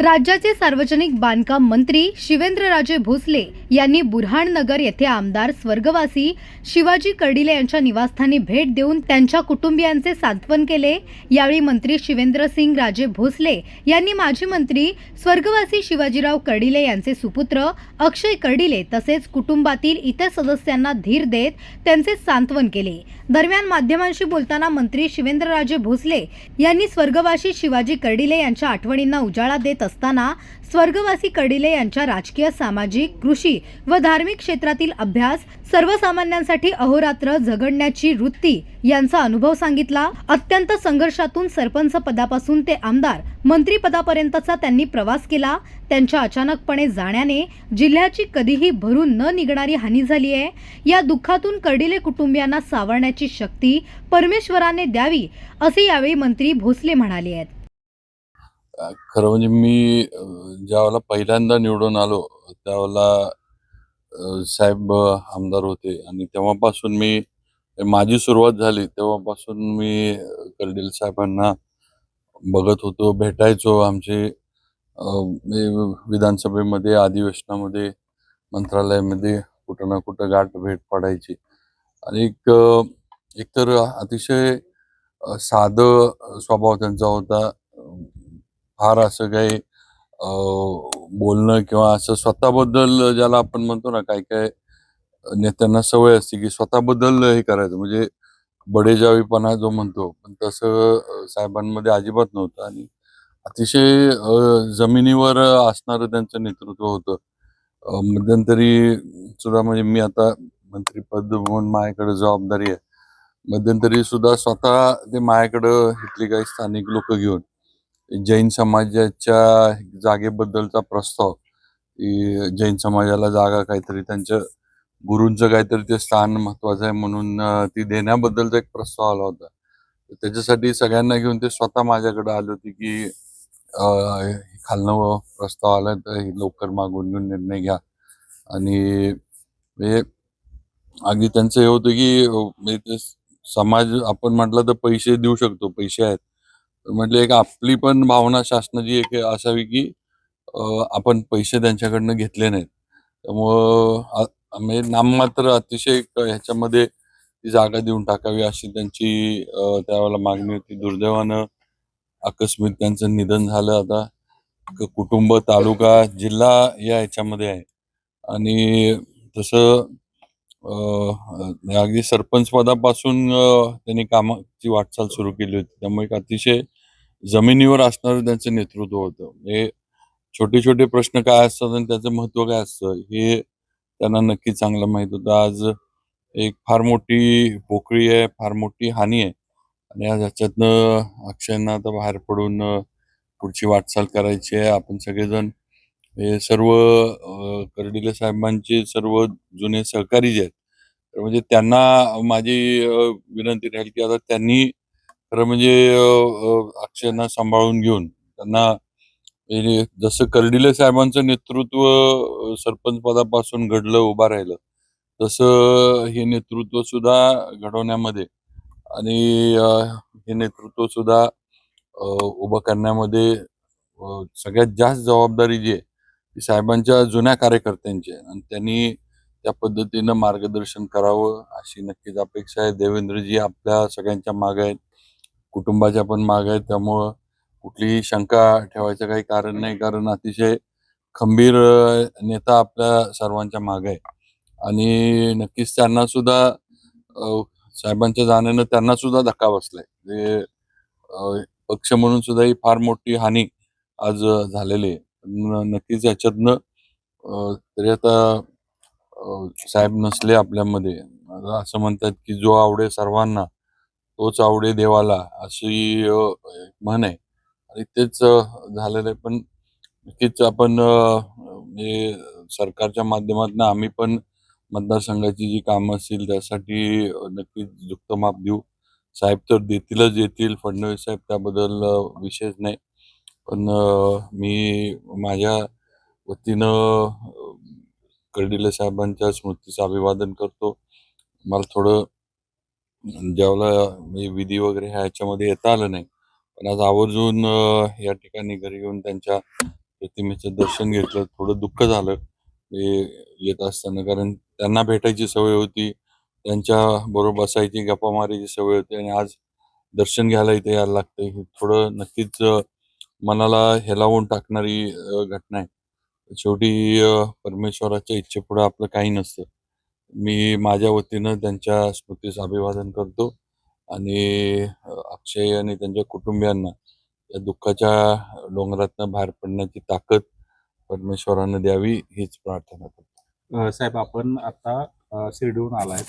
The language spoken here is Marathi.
राज्याचे सार्वजनिक बांधकाम मंत्री शिवेंद्रराजे भोसले यांनी बुरहाणनगर येथे आमदार स्वर्गवासी शिवाजी कर्डिले यांच्या निवासस्थानी भेट देऊन त्यांच्या कुटुंबियांचे सांत्वन केले. यावेळी मंत्री शिवेंद्रसिंग राजे भोसले यांनी माजी मंत्री स्वर्गवासी शिवाजीराव कर्डिले यांचे सुपुत्र अक्षय कर्डिले तसेच कुटुंबातील इतर सदस्यांना धीर देत त्यांचे सांत्वन केले. दरम्यान माध्यमांशी बोलताना मंत्री शिवेंद्रराजे भोसले यांनी स्वर्गवासी शिवाजी कर्डिले यांच्या आठवणींना उजाळा देत असताना स्वर्गवासी कडिले यांच्या राजकीय सामाजिक कृषी व धार्मिक क्षेत्रातील अभ्यास सर्वसामान्यांसाठी अहोरात्र झगडण्याची वृत्ती यांचा अनुभव सांगितला. अत्यंत संघर्षातून सरपंच पदापासून ते आमदार मंत्रीपदापर्यंतचा त्यांनी प्रवास केला. त्यांच्या अचानकपणे जाण्याने जिल्ह्याची कधीही भरून न निघणारी हानी झाली आहे. या दुःखातून कर्डिले कुटुंबियांना सावरण्याची शक्ती परमेश्वराने द्यावी असे यावेळी मंत्री भोसले म्हणाले आहेत. खरं म्हणजे मी ज्यावेळेला पहिल्यांदा निवडून आलो त्यावेळेला साहेब आमदार होते आणि तेव्हापासून मी माझी सुरुवात झाली तेव्हापासून मी अ, कर्डिल साहेबांना बघत होतो भेटायचो आमचे विधानसभेमध्ये अधिवेशनामध्ये मंत्रालयामध्ये कुठं ना कुठं गाठ भेट पडायची. आणि एक एकतर अतिशय साधं स्वभाव त्यांचा होता. फार असं काही बोलणं किंवा असं स्वतःबद्दल ज्याला आपण म्हणतो ना काय काय नेत्यांना सवय असते की स्वतःबद्दल हे करायचं. म्हणजे बडेजावीपणा जो म्हणतो पण तसं साहेबांमध्ये अजिबात नव्हतं. आणि अतिशय जमिनीवर असणारं त्यांचं नेतृत्व होतं. मध्यंतरी सुद्धा म्हणजे मी आता मंत्रीपद म्हणून माझ्याकडे जबाबदारी आहे. मध्यंतरी सुद्धा स्वतः ते माझ्याकडं इथली काही स्थानिक लोक घेऊन जैन समाजाच्या जागेबद्दलचा प्रस्ताव जैन समाजाला जागा काहीतरी त्यांच्या गुरूंचं काहीतरी ते स्थान महत्वाचं आहे म्हणून ती देण्याबद्दलचा एक प्रस्ताव आला होता. त्याच्यासाठी सगळ्यांना घेऊन ते स्वतः माझ्याकडे आले होते की खालनं प्रस्ताव आला तर हे लवकर मागून घेऊन निर्णय घ्या. आणि हे अगदी त्यांचं हे होतं की म्हणजे ते समाज आपण म्हटलं तर पैसे देऊ शकतो पैसे आहेत. म्हणजे एक आपली पण भावना शासनाची एक असावी की आपण पैसे त्यांच्याकडनं घेतले नाहीत. त्यामुळं म्हणजे नाममात्र अतिशय ह्याच्यामध्ये ती जागा देऊन टाकावी अशी त्यांची त्यावेळेला मागणी होती. दुर्दैवानं आकस्मित त्यांचं निधन झालं आता. कुटुंब तालुका जिल्हा या ह्याच्यामध्ये आहे. आणि तसं अगदी सरपंच पदापासून त्यांनी कामाची वाटचाल सुरू केली होती. त्यामुळे एक अतिशय जमिनीवर असणारं त्यांचं नेतृत्व होतं. हे छोटे छोटे प्रश्न काय असतात आणि त्याचं महत्त्व काय असतं हे त्यांना नक्की चांगलं माहीत होतं. आज एक फार मोठी पोकळी आहे फार मोठी हानी आहे. आणि आज ह्याच्यातनं अक्षयांना आता बाहेर पडून पुढची वाटचाल करायची आहे. आपण सगळेजण हे सर्व करडिले कर्डिले साहेबांचे सर्व जुने सहकारी जे आहेत तर म्हणजे त्यांना माझी विनंती राहील की आता त्यांनी खरं म्हणजे अक्षयांना सांभाळून घेऊन त्यांना जसं कर्डिले साहेबांचं नेतृत्व सरपंच पदापासून घडलं उभा राहिलं तसं हे नेतृत्व सुद्धा घडवण्यामध्ये आणि हे नेतृत्व सुद्धा उभं करण्यामध्ये सगळ्यात जास्त जबाबदारी जी आहे ती साहेबांच्या जुन्या कार्यकर्त्यांची आहे. आणि त्यांनी त्या पद्धतीनं मार्गदर्शन करावं अशी नक्कीच अपेक्षा आहे. देवेंद्रजी आपल्या सगळ्यांच्या मागे आहेत. कुटुंबाच्या पण माग आहेत. त्यामुळं कुठलीही शंका ठेवायचं काही कारण नाही. कारण अतिशय खंबीर नेता आपल्या सर्वांच्या माग आहे. आणि नक्कीच त्यांना सुद्धा साहेबांच्या जाण्यानं त्यांना सुद्धा धक्का बसलाय. जे पक्ष म्हणून सुद्धा ही फार मोठी हानी आज झालेली आहे. नक्कीच याच्यातनं तरी आता साहेब नसले आपल्यामध्ये. असं म्हणतात की जो आवडे सर्वांना तोच आवडे देवाला अशी म्हण आहे. आणि तेच झालेलं आहे. पण नक्कीच आपण म्हणजे सरकारच्या माध्यमातून आम्ही पण मतदारसंघाची जी कामं असतील त्यासाठी नक्कीच झुकतं माप देऊ. साहेब तर देतीलच देतील फडणवीस साहेब त्याबद्दल विशेष नाही. पण मी माझ्या वतीनं कर्डिले साहेबांच्या स्मृतीचं अभिवादन करतो. मला थोडं ज्यावेळेला म्हणजे विधी वगैरे ह्या ह्याच्यामध्ये येता आलं नाही. पण आज आवर्जून या ठिकाणी घरी येऊन त्यांच्या प्रतिमेचं दर्शन घेतलं. थोडं दुःख झालं. हे येत असताना कारण त्यांना भेटायची सवय होती. त्यांच्या बरोबर बसायची गप्पा मारायची सवय होती आणि आज दर्शन घ्यायला इथे यायला लागतं हे थोडं नक्कीच मनाला हेलावून टाकणारी घटना आहे. शेवटी परमेश्वराच्या इच्छेपुढे आपलं काही नसतं. मी माझ्या वतीनं त्यांच्या स्मृतीस अभिवादन करतो आणि अक्षय आणि त्यांच्या कुटुंबियांना या दुःखाच्या डोंगरातनं बाहेर पडण्याची ताकद परमेश्वरानं द्यावी हीच प्रार्थना करतो. साहेब आपण आता शिर्डीहून आलाय.